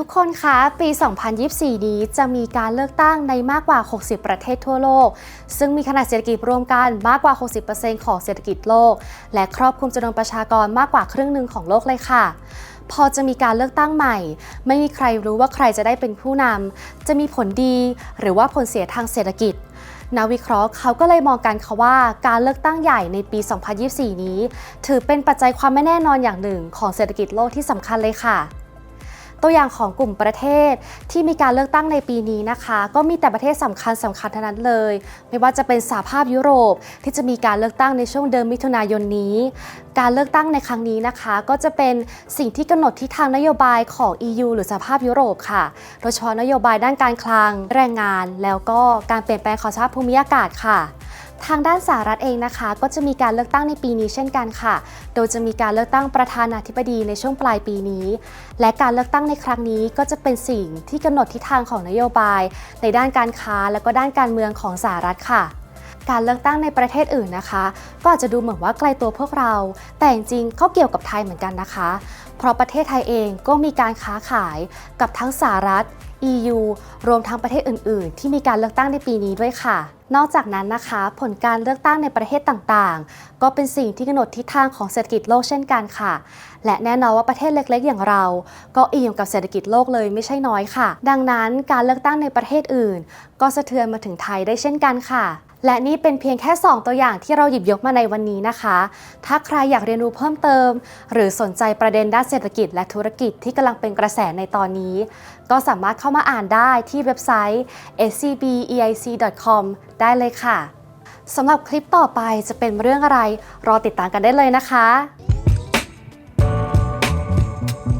ทุกคนคะปี 2024 นี้จะมีการเลือกตั้งในมากกว่า 60 ประเทศทั่วโลก ซึ่งมีขนาดเศรษฐกิจรวมกันมากกว่า 60%ของเศรษฐกิจโลก และครอบคลุมจำนวนประชากรมากกว่าครึ่งหนึ่งของโลกเลยค่ะ พอจะมีการเลือกตั้งใหม่ ไม่มีใครรู้ว่าใครจะได้เป็นผู้นำจะมีผลดีหรือว่าผลเสียทางเศรษฐกิจนักวิเคราะห์เขาก็เลยมองกันค่ะว่าการเลือกตั้งใหญ่ในปี 2024 นี้ ถือเป็นปัจจัยความไม่แน่นอนอย่างหนึ่งของเศรษฐกิจโลกที่สำคัญเลยค่ะ ตัวอย่างของกลุ่มประเทศที่มีการเลือกตั้งในปีนี้นะคะ ก็มีแต่ประเทศสำคัญสำคัญเท่านั้นเลย ไม่ว่าจะเป็นสหภาพยุโรปที่จะมีการเลือกตั้งในช่วงเดือนมิถุนายนนี้ การเลือกตั้งในครั้งนี้นะคะ ก็จะเป็นสิ่งที่กำหนดทิศทางนโยบายของ EU หรือสหภาพยุโรปค่ะ โดยเฉพาะนโยบายด้านการคลัง แรงงาน แล้วก็การเปลี่ยนแปลงของสภาพภูมิอากาศค่ะ ทางด้านสหรัฐเองนะคะ ก็จะมีการเลือกตั้งในปีนี้เช่นกันค่ะ โดยจะมีการเลือกตั้งประธานาธิบดีในช่วงปลายปีนี้ และการเลือกตั้งในครั้งนี้ก็จะเป็นสิ่งที่กำหนดทิศทางของนโยบาย ในด้านการค้าและก็ด้านการเมืองของสหรัฐค่ะการเลือกตั้งในประเทศอื่นนะคะ ก็อาจจะดูเหมือนว่าไกลตัวพวกเรา แต่จริงๆก็เกี่ยวกับไทยเหมือนกันนะคะ เพราะประเทศไทยเองก็มีการค้าขายกับทั้งสหรัฐ EU รวมทั้งประเทศอื่น ๆ ที่มีการเลือกตั้งในปีนี้ด้วยค่ะ นอกจากนั้นนะคะ ผลการเลือกตั้งในประเทศต่างๆ ก็เป็นสิ่งที่กำหนดทิศทางของเศรษฐกิจโลกเช่นกันค่ะ และแน่นอนว่าประเทศเล็กๆ อย่างเรา ก็อิงกับเศรษฐกิจโลกเลยไม่ใช่น้อยค่ะ ดังนั้นการเลือกตั้งในประเทศอื่น ก็สะเทือนมาถึงไทยได้เช่นกันค่ะ และนี่เป็นเพียงแค่ 2 ตัวอย่างที่เราหยิบยกมาในวันนี้นะคะ ถ้าใครอยากเรียนรู้เพิ่มเติม หรือสนใจประเด็นด้านเศรษฐกิจและธุรกิจที่กำลังเป็นกระแสในตอนนี้ ก็สามารถเข้ามาอ่านได้ที่เว็บไซต์ scbeic.com ได้เลยค่ะสำหรับคลิปต่อไปจะเป็นเรื่องอะไร รอติดตามกันได้เลยนะคะ